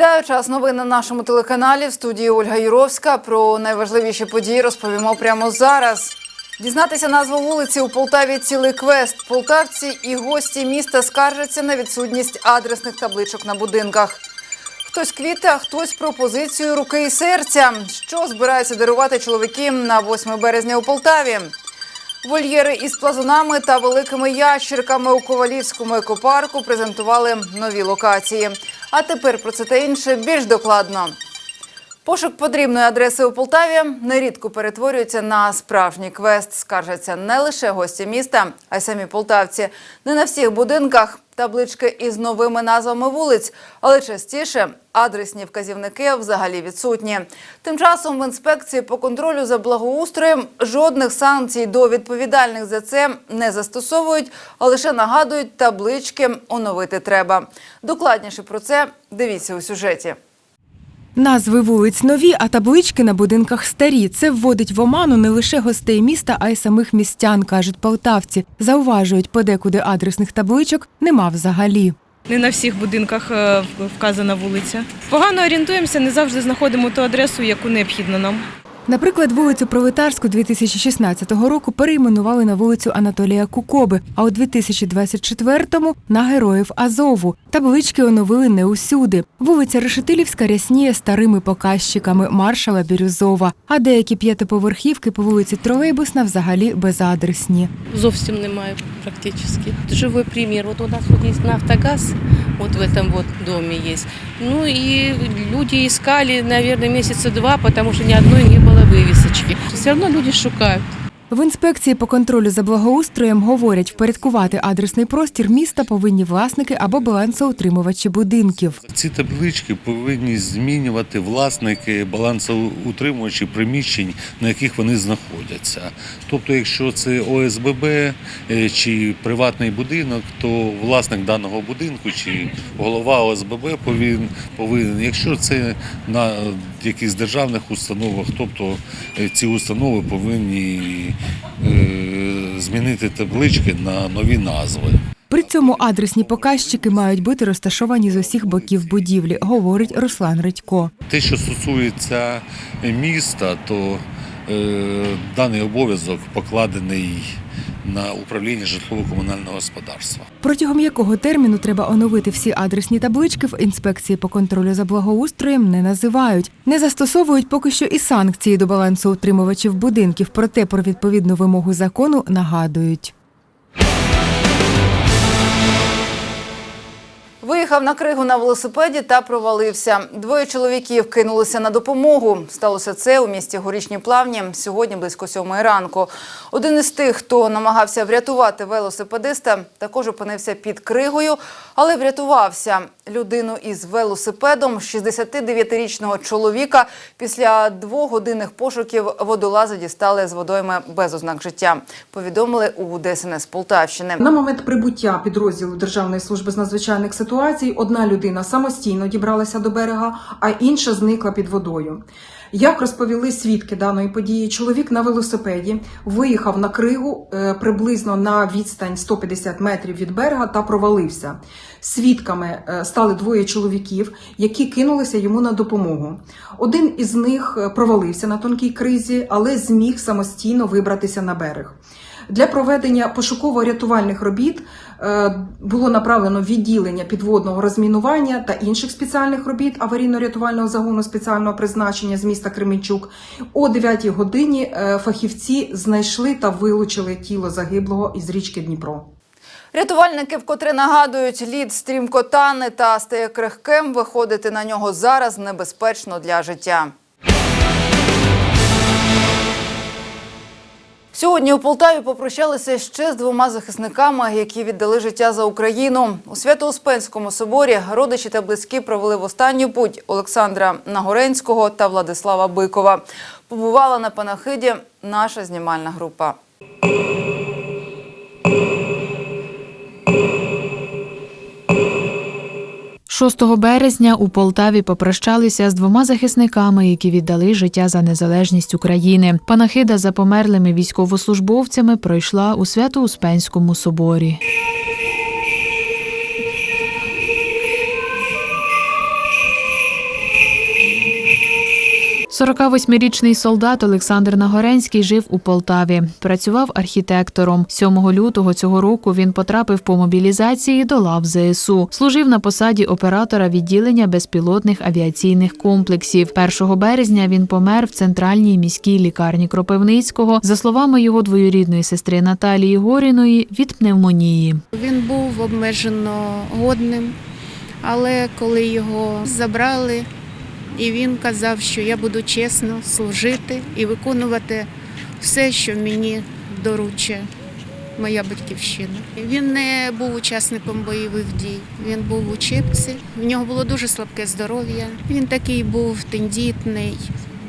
Вітаю час новин на нашому телеканалі. В студії Ольга Юровська. Про найважливіші події розповімо прямо зараз. Дізнатися назву вулиці у Полтаві цілий квест. Полтавці і гості міста скаржаться на відсутність адресних табличок на будинках. Хтось квіти, а хтось пропозицію руки і серця. Що збираються дарувати чоловіки на 8 березня у Полтаві? Вольєри із плазунами та великими ящерками у Ковалівському екопарку презентували нові локації. А тепер про це та інше більш докладно. Пошук потрібної адреси у Полтаві нерідко перетворюється на справжній квест. Скаржаться не лише гості міста, а й самі полтавці. Не на всіх будинках таблички із новими назвами вулиць, але частіше адресні вказівники взагалі відсутні. Тим часом в інспекції по контролю за благоустроєм жодних санкцій до відповідальних за це не застосовують, а лише нагадують, таблички оновити треба. Докладніше про це дивіться у сюжеті. Назви вулиць нові, а таблички на будинках старі. Це вводить в оману не лише гостей міста, а й самих містян, кажуть полтавці. Зауважують, подекуди адресних табличок нема взагалі. Не на всіх будинках е, вказана вулиця. Погано орієнтуємося, не завжди знаходимо ту адресу, яку необхідно нам. Наприклад, вулицю Пролетарську 2016 року перейменували на вулицю Анатолія Кукоби, а у 2024-му – на героїв Азову. Таблички оновили не усюди. Вулиця Решетилівська рясніє старими показчиками маршала Бірюзова, а деякі п'ятиповерхівки по вулиці Тролейбусна взагалі безадресні. зовсім немає практично. Живой пример. Вот у нас вот есть Нафтогаз, вот в этом вот доме есть. Ну и люди искали, наверное, месяца два, потому что ни одной не было вывесочки. Все равно люди шукают. В інспекції по контролю за благоустроєм говорять, впорядкувати адресний простір міста повинні власники або балансоутримувачі будинків. Ці таблички повинні змінювати власники балансоутримувачі приміщень, на яких вони знаходяться. Тобто, якщо це ОСББ е, чи приватний будинок, то власник даного будинку чи голова ОСББ повинен, повинен. Якщо це на якихось державних установах, тобто е, ці установи повинні змінити таблички на нові назви. При цьому адресні показчики мають бути розташовані з усіх боків будівлі, говорить Руслан Редько. Те, що стосується міста, то е, даний обов'язок покладений на управління житлово-комунального господарства. Протягом якого терміну треба оновити всі адресні таблички в інспекції по контролю за благоустроєм не називають. Не застосовують поки що і санкції до балансу утримувачів будинків, проте про відповідну вимогу закону нагадують. Виїхав на кригу на велосипеді та провалився. Двоє чоловіків кинулися на допомогу. Сталося це у місті Горішні Плавні сьогодні близько сьомої ранку. Один із тих, хто намагався врятувати велосипедиста, також опинився під кригою, але врятувався. Людину із велосипедом 69-річного чоловіка після двогодинних пошуків водолази дістали з водойми без ознак життя. Повідомили у ДСНС Полтавщини. На момент прибуття підрозділу Державної служби з надзвичайних ситуацій одна людина самостійно дібралася до берега, а інша зникла під водою. Як розповіли свідки даної події, чоловік на велосипеді виїхав на кригу е, приблизно на відстань 150 метрів від берега та провалився. Свідками е, стали двоє чоловіків, які кинулися йому на допомогу. Один із них е, провалився на тонкій кризі, але зміг самостійно вибратися на берег. Для проведення пошуково-рятувальних робіт е, було направлено відділення підводного розмінування та інших спеціальних робіт аварійно-рятувального загону спеціального призначення з міста Кременчук. О 9 годині е, фахівці знайшли та вилучили тіло загиблого із річки Дніпро. Рятувальники вкотре нагадують, лід стрімко тане та стає крихким. Виходити на нього зараз небезпечно для життя. Сьогодні у Полтаві попрощалися ще з двома захисниками, які віддали життя за Україну. У Свято-Успенському соборі родичі та близькі провели в останню путь Олександра Нагоренського та Владислава Бикова. Побувала на панахиді наша знімальна група. 6 березня у Полтаві попрощалися з двома захисниками, які віддали життя за незалежність України. Панахида за померлими військовослужбовцями пройшла у Свято-Успенському соборі. 48-річний солдат Олександр Нагоренський жив у Полтаві. Працював архітектором. 7 лютого цього року він потрапив по мобілізації до лав ЗСУ. Служив на посаді оператора відділення безпілотних авіаційних комплексів. 1 березня він помер в центральній міській лікарні Кропивницького. За словами його двоюрідної сестри Наталії Горіної, від пневмонії. Він був обмежено годним, але коли його забрали, і він казав, що я буду чесно служити і виконувати все, що мені доручає моя батьківщина. Він не був учасником бойових дій, він був в учебці, в нього було дуже слабке здоров'я. Він такий був тендітний,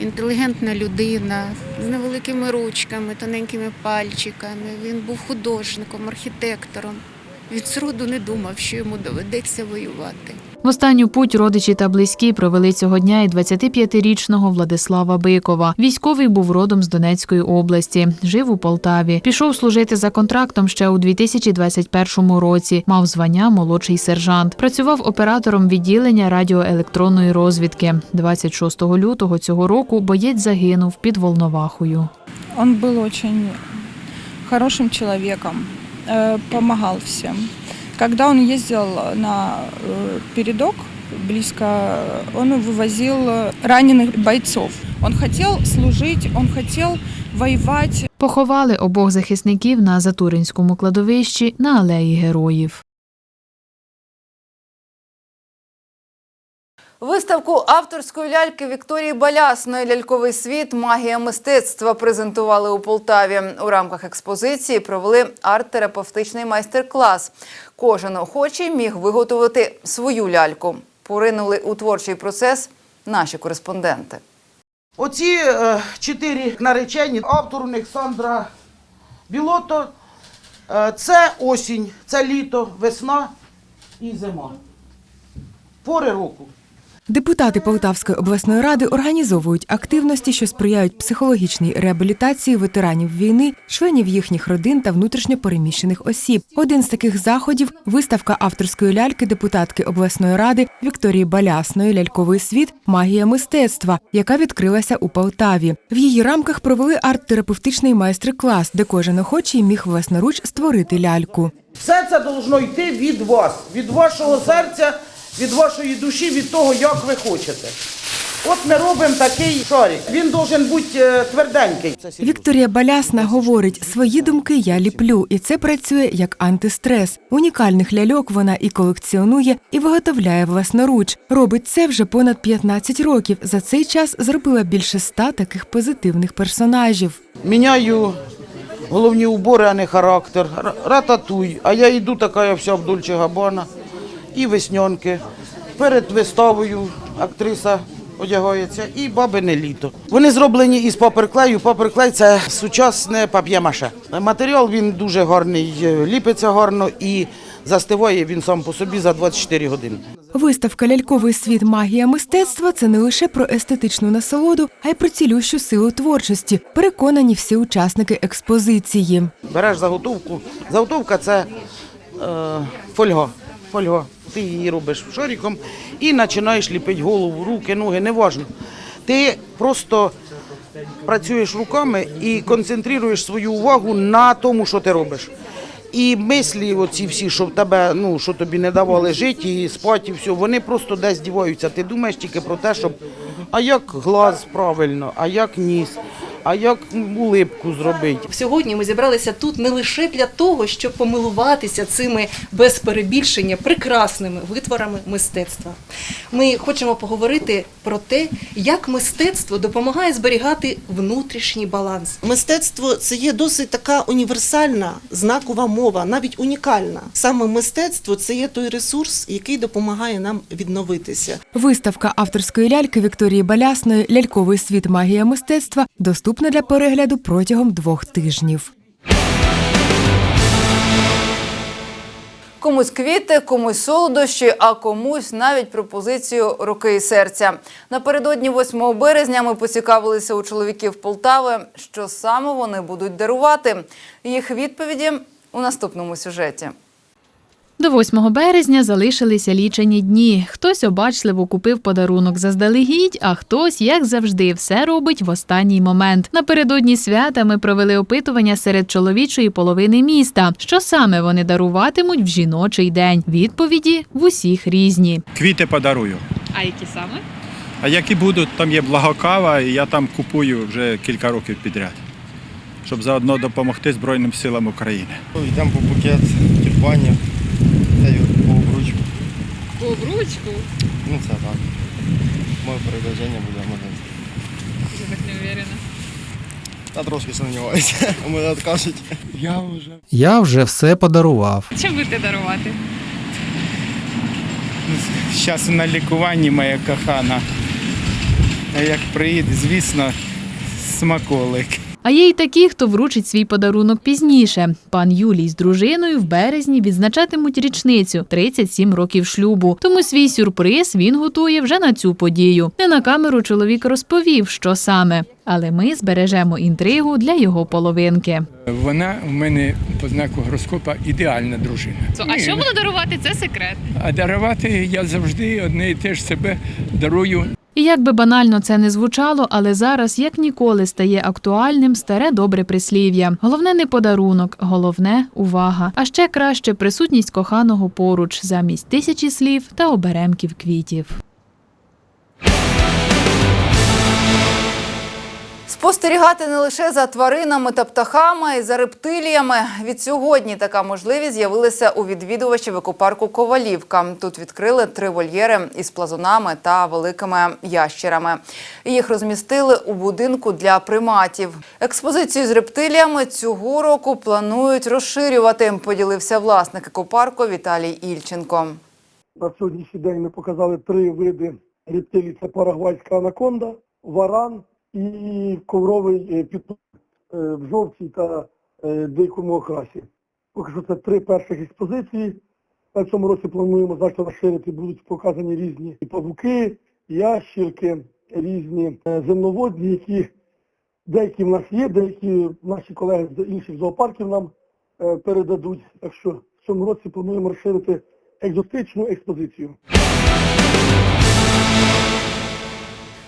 інтелігентна людина з невеликими ручками, тоненькими пальчиками. Він був художником, архітектором. Від сроду не думав, що йому доведеться воювати. В останню путь родичі та близькі провели цього дня і 25-річного Владислава Бикова. Військовий був родом з Донецької області, жив у Полтаві. Пішов служити за контрактом ще у 2021 році. Мав звання молодший сержант. Працював оператором відділення радіоелектронної розвідки. 26 лютого цього року боєць загинув під Волновахою. Он был очень хорошим человеком, э, помогал всем. Когда он ездил на э, передок близко, он вывозил э, раненых бойцов. Он хотел служить, он хотел воевать. Поховали обох захисників на Затуринському кладовищі на алеї героїв. Виставку авторської ляльки Вікторії Балясної Ляльковий світ Магія мистецтва презентували у Полтаві. У рамках експозиції провели арт-терапевтичний майстер-клас. Кожен охочий міг виготовити свою ляльку. Поринули у творчий процес наші кореспонденти. Оці е, чотири наречені, автор у них Сандра Білото. Е, це осінь, це літо, весна і зима. Пори року. Депутати Полтавської обласної ради організовують активності, що сприяють психологічній реабілітації ветеранів війни, членів їхніх родин та внутрішньопереміщених осіб. Один з таких заходів виставка авторської ляльки депутатки обласної ради Вікторії Балясної Ляльковий світ Магія мистецтва, яка відкрилася у Полтаві. В її рамках провели арт-терапевтичний майстер-клас, де кожен охочий міг власноруч створити ляльку. Все це должно йти від вас, від вашого серця, від вашої душі, від того, як ви хочете. От ми робимо такий шарик. Він должен бути е, тверденький. Вікторія Балясна говорить, свої думки я ліплю, і це працює як антистрес. Унікальних ляльок вона і колекціонує, і виготовляє власноруч. Робить це вже понад 15 років. За цей час зробила більше ста таких позитивних персонажів. Міняю головні убори, а не характер. Рататуй. А я йду така я вся в Дольче Габана і веснянки. Перед виставою актриса одягається і бабине літо. Вони зроблені із паперклею. Паперклей це сучасне пап'є-маше. Матеріал він дуже гарний, е, ліпиться гарно і застиває він сам по собі за 24 години. Виставка Ляльковий світ магія мистецтва це не лише про естетичну насолоду, а й про цілющу силу творчості. Переконані всі учасники експозиції. Береш заготовку. Заготовка це е, фольга. Фольга. Ти її робиш шариком і починаєш ліпити голову, руки, ноги, неважно. Ти просто працюєш руками і концентруєш свою увагу на тому, що ти робиш. І мислі, оці всі, що в тебе, ну що тобі не давали жити і спати, і все, вони просто десь діваються. Ти думаєш тільки про те, щоб а як глаз правильно, а як ніс, а як улипку зробити. Сьогодні ми зібралися тут не лише для того, щоб помилуватися цими без перебільшення прекрасними витворами мистецтва. Ми хочемо поговорити про те, як мистецтво допомагає зберігати внутрішній баланс. Мистецтво це є досить така універсальна знакова мова, навіть унікальна. Саме мистецтво це є той ресурс, який допомагає нам відновитися. Виставка авторської ляльки Вікторії Балясної Ляльковий світ магія мистецтва доступна для перегляду протягом двох тижнів. Комусь квіти, комусь солодощі, а комусь навіть пропозицію руки і серця. Напередодні 8 березня ми поцікавилися у чоловіків Полтави, що саме вони будуть дарувати. Їх відповіді у наступному сюжеті. До 8 березня залишилися лічені дні. Хтось обачливо купив подарунок заздалегідь, а хтось, як завжди, все робить в останній момент. Напередодні свята ми провели опитування серед чоловічої половини міста. Що саме вони даруватимуть в жіночий день? Відповіді в усіх різні. Квіти подарую. А які саме? А які будуть, там є благокава, і я там купую вже кілька років підряд, щоб заодно допомогти Збройним силам України. Йдемо по букет тюльпанів, й по обручку. По обручку? Ну це так. Моє передбачення буде магазин. Я так не уверена. Та трошки сумніваюся. Мене відкажуть. Я вже. Я вже все подарував. Що будете дарувати? Зараз на лікуванні моя кохана. А як приїде, звісно, смаколик. А є й такі, хто вручить свій подарунок пізніше. Пан Юлій з дружиною в березні відзначатимуть річницю 37 років шлюбу. Тому свій сюрприз він готує вже на цю подію. Не на камеру чоловік розповів, що саме. Але ми збережемо інтригу для його половинки. Вона в мене по знаку гороскопа ідеальна дружина. А що буду дарувати? Це секрет. А дарувати я завжди одне і те ж себе дарую І як би банально це не звучало, але зараз як ніколи стає актуальним старе добре прислів'я. Головне не подарунок, головне увага. А ще краще присутність коханого поруч замість тисячі слів та оберемків квітів. Спостерігати не лише за тваринами та птахами, а за рептиліями. Від сьогодні така можливість з'явилася у відвідувачів екопарку Ковалівка. Тут відкрили три вольєри із плазунами та великими ящерами. Їх розмістили у будинку для приматів. Експозицію з рептиліями цього року планують розширювати. Поділився власник екопарку Віталій Ільченко. На сьогоднішній день ми показали три види рептилій. Це парагвайська анаконда, варан і ковровий е, е, в жовтій та е, дикому окрасі. Поки що це три перших експозиції. В цьому році плануємо значно розширити, будуть показані різні і павуки, ящірки, різні земноводні, які деякі в нас є, деякі наші колеги з інших зоопарків нам передадуть. Так що в цьому році плануємо розширити екзотичну експозицію.